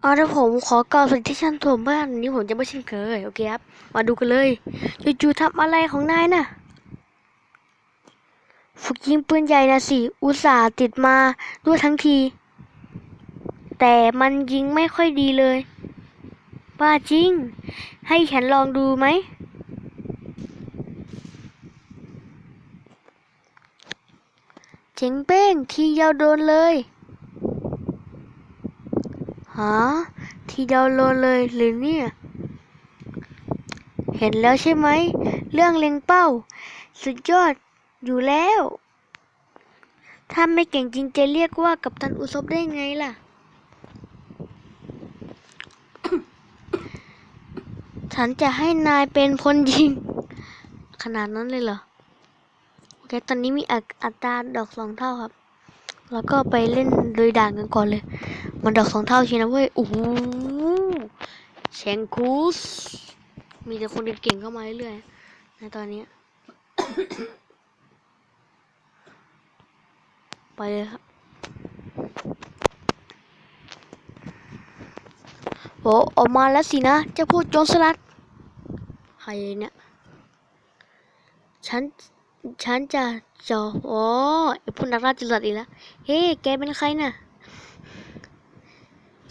เอาถ้าผมขอกล่าวสวัสดีที่ชั้นถมบ้านนี้ผมจะไม่เช่นเคยโอเคครับ มาดูกันเลยจู่ๆทำอะไรของนายน่ะฝึกยิงปืนใหญ่นะสิ อุตส่าห์ติดมาด้วยทั้งที แต่มันยิงไม่ค่อยดีเลยบ้าจริง ให้ฉันลองดูไหม เจ๋งเป้งทีเดียวโดนเลย ฮะทีเดียวโดนเลยหรือเนี่ย เห็นแล้วใช่ไหม เรื่องเล็งเป้า สุดยอดอยู่แล้ว ถ้าไม่เก่งจริงจะเรียกว่ากัปตันอุซบได้ไงล่ะ ฉันจะให้นายเป็นพลยิง ขนาดนั้นเลยเหรอ โอเค ตอนนี้มีอัตอัตราดอกสองเท่าครับ แล้วก็ไปเล่นโดยด่านกันก่อนเลย มันดอกสองเท่าใช่นะเว้ยโอ้โหเชงคูส มีแต่คนเก่งๆเข้ามาเรื่อยๆ ในตอนนี้ ไปเลยครับโอออกมาแล้วสินะจะพูดโจรสลัด ใครเนี่ย ฉัน ฉันจะจออ๋อไอพวกนักล่าจรวดอีกแล้ว เฮ้ แกเป็นใครน่ะ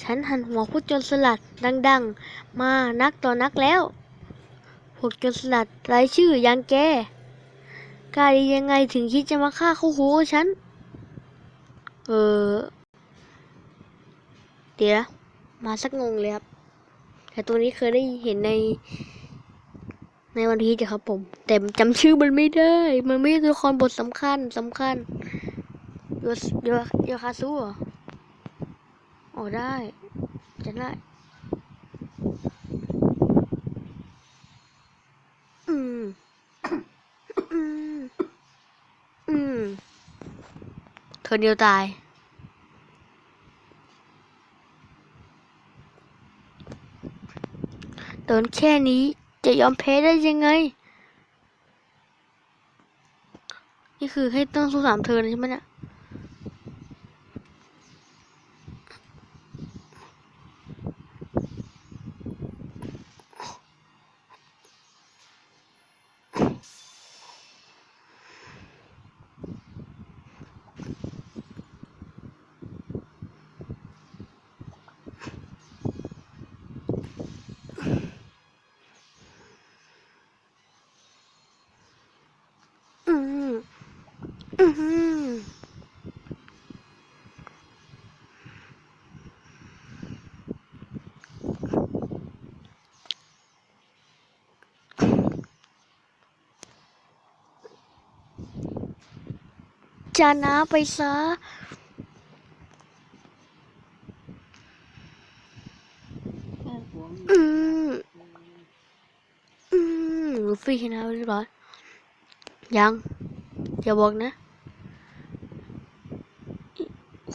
ฉันหันหัวผู้โจรสลัดดัง ๆ มานักต่อนักแล้ว พวกโจรสลัดรายชื่อย่างแกกลาดียังไงถึงคิดจะมาฆ่าคู่หูฉัน เออ เดี๋ยว มาสักงงเลยครับ แต่ตัวนี้เคยได้เห็นใน ในวันพีชอะครับผม แต่จำชื่อมันไม่ได้ มันไม่ใช่ตัวละครบทสำคัญสำคัญโยโยโยคาซุเหรอ อ๋อได้ จะได้ อืม อืม อืม เธอเดียวตาย โดนแค่นี้จะยอมแพ้ได้ยังไง นี่คือให้ต้องสู้สามเทิร์นใช่ไหมเนี่ย อืมอืม จะนะไปซะอืมอืมลูฟี่ชนะไปเรียบร้อยยัง อย่าบอกนะ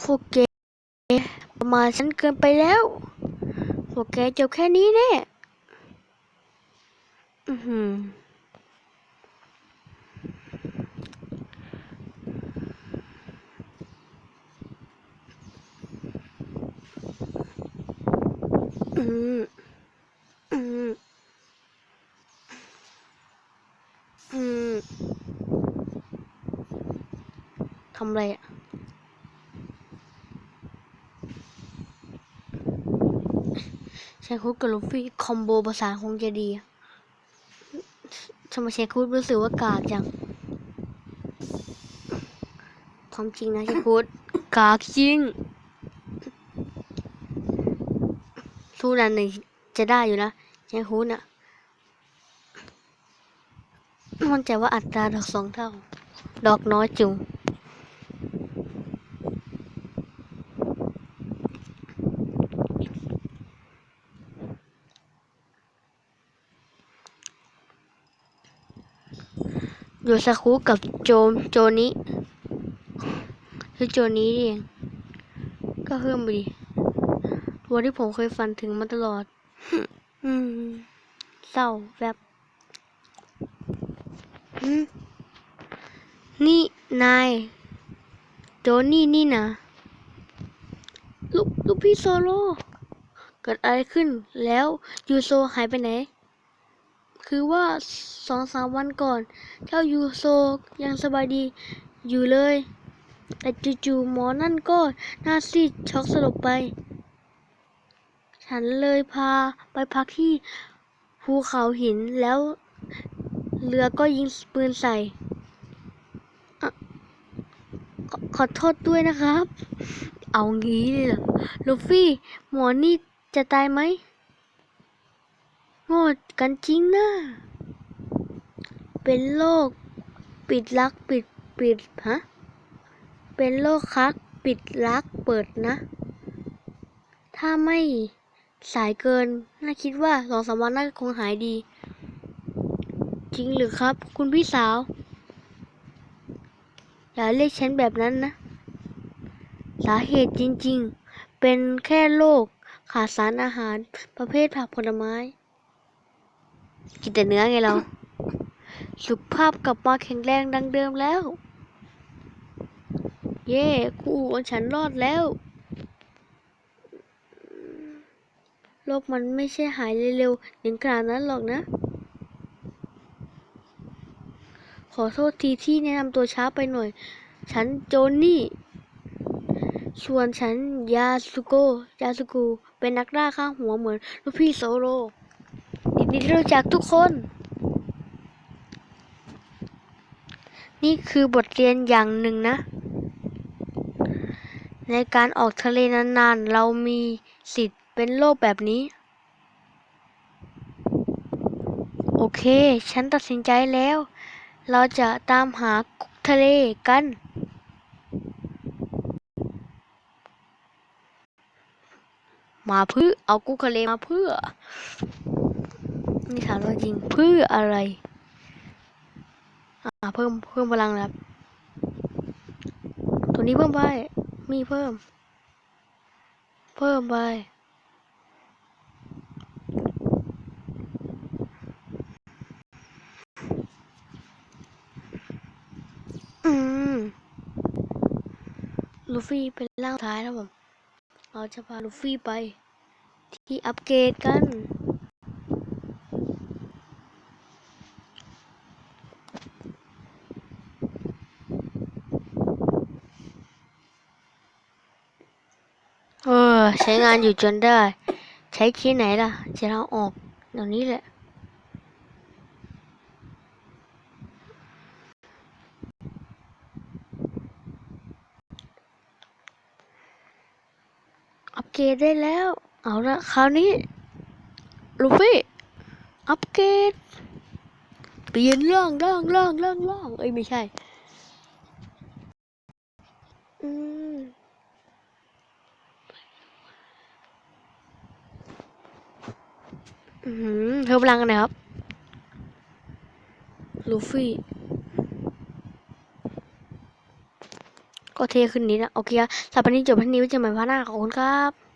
พ วกแกประมาทฉันเกินไปแล้ว พวกแกจบแค่นี้แน่อือหืออืมอืมอืมทำอะไรอะ เชคคุดกับลูฟี่คอมโบประสานคงจะดีทำไมเชคคุดรู้สึกว่ากากจังความจริงนะเชคคุดกากจริง สู้ดันหนึ่งจะได้อยู่นะเชคคุดน่ะมั่นใจว่าอัตราดอกสองเท่า ดอกน้อยจุง โยซาคุกับโจมโจนี้คือโจนี้เองก็เพิ่มไปดิตัวที่ผมเคยฝันถึงมาตลอด อืมเศร้าแบบนี่นายโจนี่นี่นะลูกลูกพี่โซโลเกิดอะไรขึ้นแล้วยูโซหายไปไหน คือว่าสองสามวันก่อน เจ้ายูโซยังสบายดีอยู่เลย แต่จู่ๆหมอนั่นก็หน้าซีดช็อกสลบไป ฉันเลยพาไปพักที่ภูเขาหินแล้ว เรือก็ยิงปืนใส่ ขอขอโทษด้วยนะครับ เอางี้เลยเหรอลูฟี่ หมอนี่จะตายไหม ง่กันจริงนะเป็นโรคปิดลักปิดปิดฮะเป็นโรคคักปิดลักเปิดนะ ถ้าไม่สายเกิน น่าคิดว่าสองสามวันน่าคงหายดี จริงหรือครับ คุณพี่สาว อย่าเรียกฉันแบบนั้นนะ สาเหตุจริงๆ เป็นแค่โรคขาดสารอาหารประเภทผักผลไม้ กินแต่เนื้อไงเรา สุขภาพกลับมาแข็งแรงดังเดิมแล้ว เย่คู่ของฉันรอดแล้ว โรคมันไม่ใช่หายเร็วๆถึงขนาดนั้นหรอกนะ ขอโทษทีที่แนะนำตัวช้าไปหน่อย ฉันโจนนี่ ส่วนฉันยาสุโก ยาสุกุเป็นนักล่าข้างหัวเหมือนลูกพี่โซโล ดีที่รู้จักทุกคน นี่คือบทเรียนอย่างหนึ่งนะ ในการออกทะเลนานๆ เรามีสิทธิ์เป็นโรคแบบนี้ โอเค ฉันตัดสินใจแล้ว เราจะตามหากุกทะเลกันมาเพื่อเอากุ๊กทะเลมาเพื่อ นี่ถามว่าจริงเพื่ออะไร อ่า เพิ่มเพิ่มพลังครับ ตัวนี้เพิ่มไป มีเพิ่ม เพิ่มไป อืม ลูฟี่เป็นร่างท้ายแล้วผม เราจะพาลูฟี่ไป ที่อัปเกรดกัน เออ ใช้งานอยู่จนได้ ใช้ที่ไหนล่ะ จะเอาออกเดี๋ยวนี้แหละ อัปเกรดได้แล้ว เอาละคราวนี้ ลูฟี่ อัปเกรด เปลี่ยนร่างร่างร่างร่างร่างเอ้ย ไม่ใช่ อืม อืม เพิ่มพลังกันหน่อยครับ ลูฟี่ ก็เทขึ้นนี้นะ โอเคครับสำหรับวันนี้จบเพียงนี้ไว้เจอกันใหม่พาร์ทหน้าขอบคุณครับ